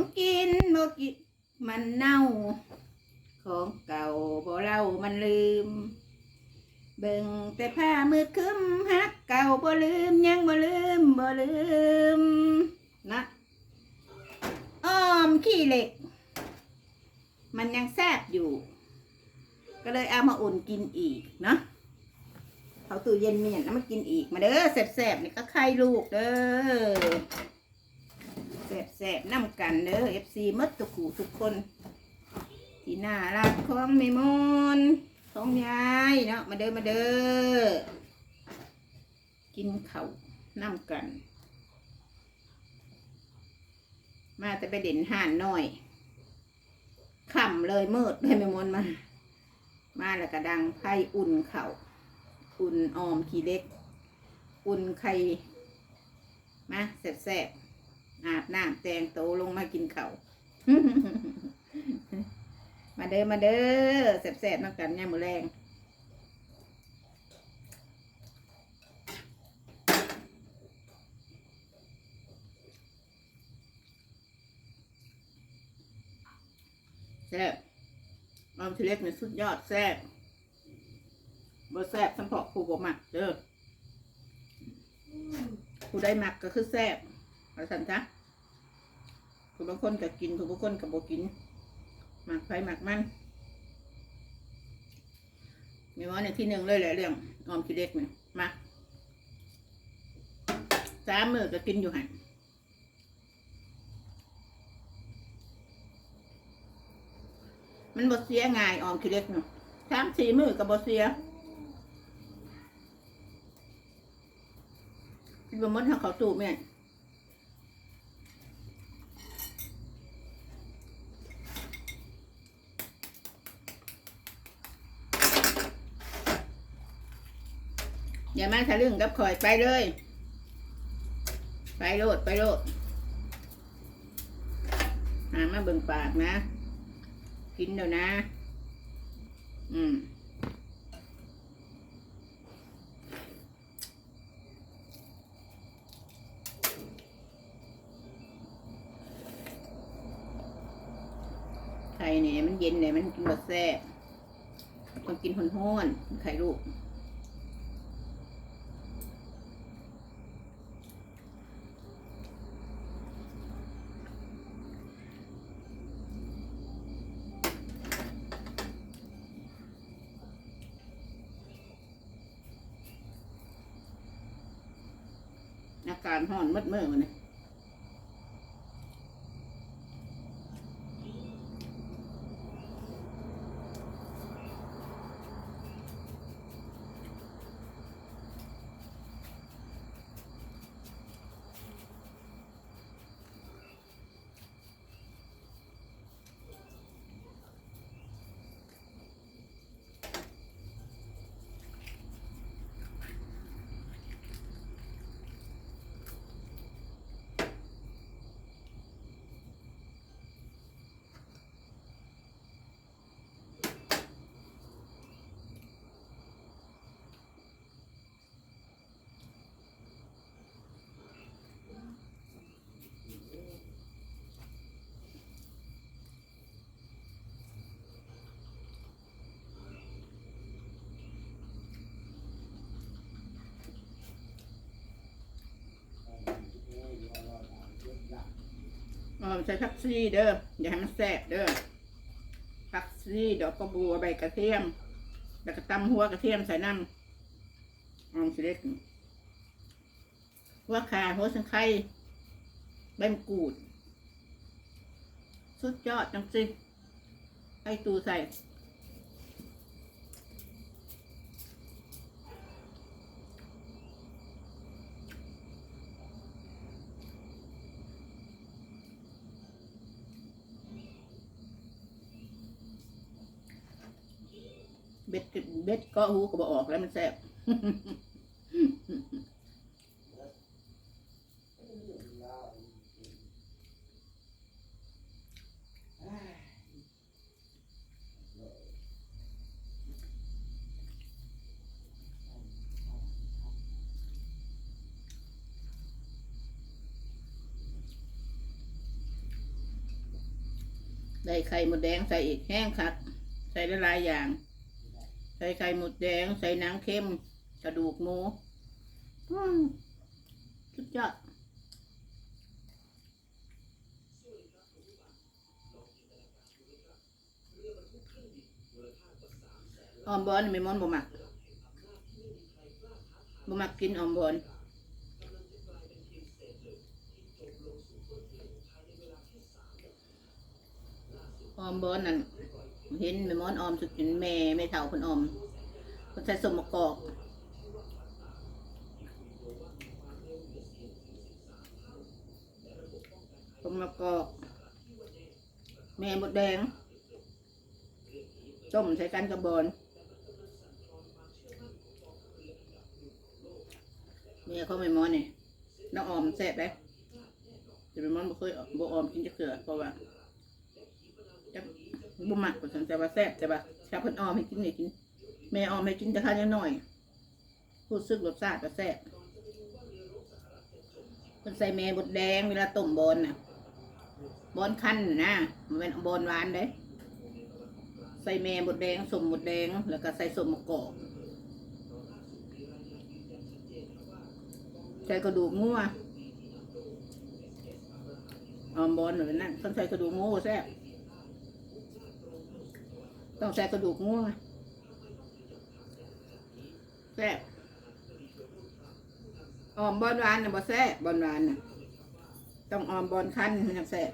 ของกินบ่กินมันเน่า ของเก่าบ่เล่ามันลืม เบิ่งแต่ผ้ามืดคึ้มฮักเก่าบ่ลืมยังบ่ลืมบ่ลืมนะอ้อมขี้เหล็ก มันยังแซบอยู่ ก็เลยเอามาอุ่นกินอีกเนาะเขาตู้เย็นมีอย่างนั้นมากินอีกมาเด้อแสบๆนี่ก็ไข่ลูกเด้อ แสบๆน้ำกันเด้อ FC มดตุกูทุกคน ที่น่ารักของแม่มนของยายเนาะมาเด้อมาเด้อกินเขาน้ำกัน มาแต่ไปเด่นห่านหน่อยขำเลยมืดเลยแม่มนมา มาแล้วก็ดังไพ่อุ่นเขา่าอุ่นออมขี้เล็ก อุ่นไข่มาแซ่บๆ อาบน้ำแต่งโตลงมากินเขา่ามาเด้อมาเด้อแซ่บๆนักกันเนี่ยมมือแรงแซ่บออมทีเล็กเนี่ยสุดยอดแซ่บบ่แซ่บสัมพอผู้บ่มักเด้อผู้ได้มักก็คือแซ่บ เอาสันจ้ะผู้บางคนก็กินผู้บางคนก็บ่กินหมักไปหมักมันมีว่าในที่หนึ่งเลยแหละเรื่องออมขี้เล็กเนี่ยมาสามมือก็กินอยู่หันมันบดเสียง่ายออมขี้เล็กเนาะสามสี่มือกับบดเสียคิดว่ามดทางเขาตู้แม่ อย่ามาทะลึ่งกับข่อยไปเลย ไปโลดไปโลดหามาเบิ่งปากนะ กินเดี๋ยวนะ อืมไข่เนี่ยมันเย็นเนี่ยมันกินบดแซ่บต้องกินห้อนๆไข่ลูก การห่อนมืดมืดมันนี่ เออใช้ผักซีเด้ออย่าให้มันแสบเด้อผักซีดอกกระบัวใบกระเทียม แล้วก็ตำหัวกระเทียมใส่น้ำออมสิเล็กหัวขาหัวสังไข่ใบมะกรูด สุดยอดจังสิไอตูใส่ เบ็ดเบ็ดก็หูก็บอกออกแล้วมันแซ่บได้ไข่หมดแดงใส่อีกแห้งคัด ใส่ได้หลายอย่าง ใส่ไข่หมดแดง ใส่หนังเค็ม กระดูกหมูอืมสุดยอดออมบอลไม่มอนบ่มักบ่มักกินออมบอลออมบอลนั่น เห็นไม่มอนออมสุดกินแม่ไม่เท่าคนออมคนใส่สมกอกสมกอก แม่บดแดงต้มใส่กันกระบอนแม่เขาไม่มอนนี่น้องออมแซ่บเลยจะเป็นมอนบ่เคยบ่ออมกินจะเกลือเพราะว่า บ่หมักกว่าฉันแต่ว่าแซ่บแต่ว่าชาเพิ่นออมให้กินนี่กิน แม่ออมให้กินแต่ข้าวยังน้อยพูดซึกรสชาติก็แซ่บเพิ่นใส่แม่บดแดงเวลาต้มบอนน่ะบอนคั้นน่ะมันเป็นบอนหวานเด้ใส่แม่บดแดงสมบดแดง แล้วก็ใส่สมมะกอกใส่กระดูกงัวออมบอนแบบนั้นต้องใส่กระดูกงูแซ่บ ต้องใส่กระดูกงูแซ่บออมบอนหวานนะบ่แซ่บบอนหวานนะต้องออมบอนคั้นนะแซ่บ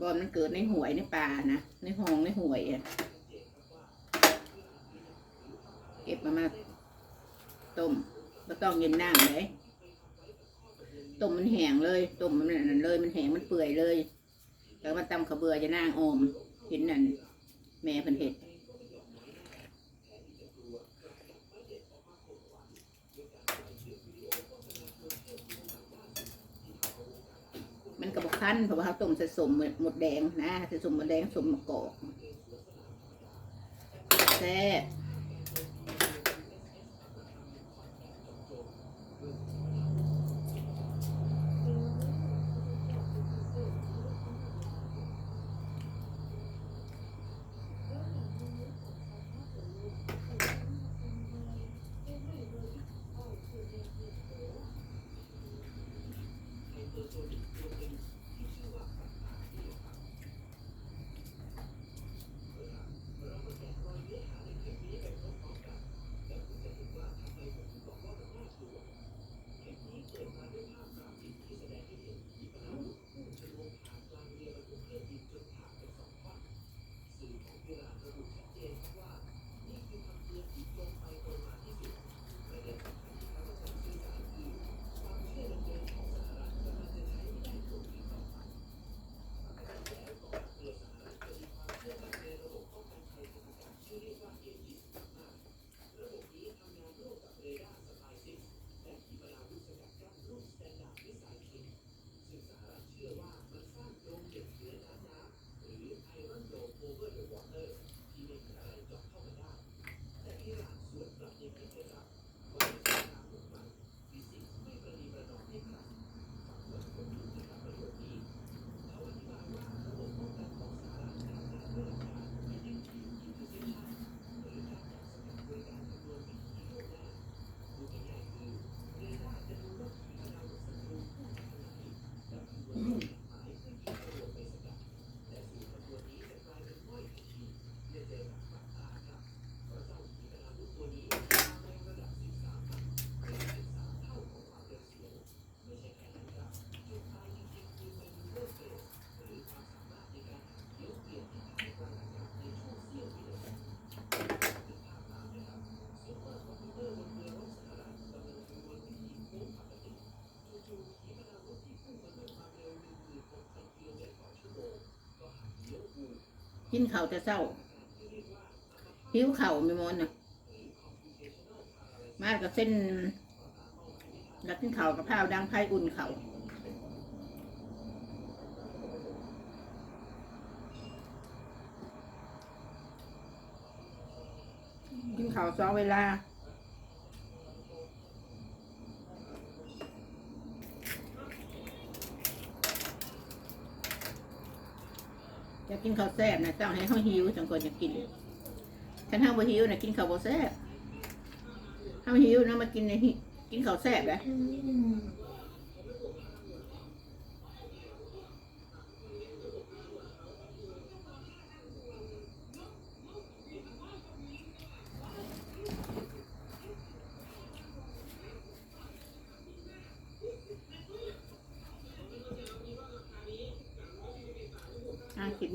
บอนมันเกิดในหวยในป่านะในห้องในหวยอะเก็บมามาต้มก็ต้องเย็นน้ำเลย ต้มมันแห้งเลยต้มมันนั่นเลยมันแห้งมันเปื่อยเลยแล้วมาตำขาเบือจะนางอมเห็นนั่นแม่เพิ่นเห็ดมันกระบอกคั้นเพราะว่าเขาต้มใส่สมหมดแดงนะใส่สมหมดแดงสมมะกอกแซ่บ กินข้าวแต่เศร้าหิวเข่าวไม่มอนนะมากับเส้นแล้วกินข้าวกับข้าวดังไพ่อุ่นเข่าวกินข้าวสองเวลา อยากกินข้าวแซ่บนะต้องให้เขาหิวจังก่อนอยากินถ้าเฮาบ่หิวนะกินข้าวบ่แซ่บห้าหิวนะมากินในกินข้าวแซ่บนะ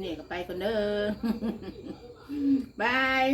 นี้ก็ไปก่อนเด้อบาย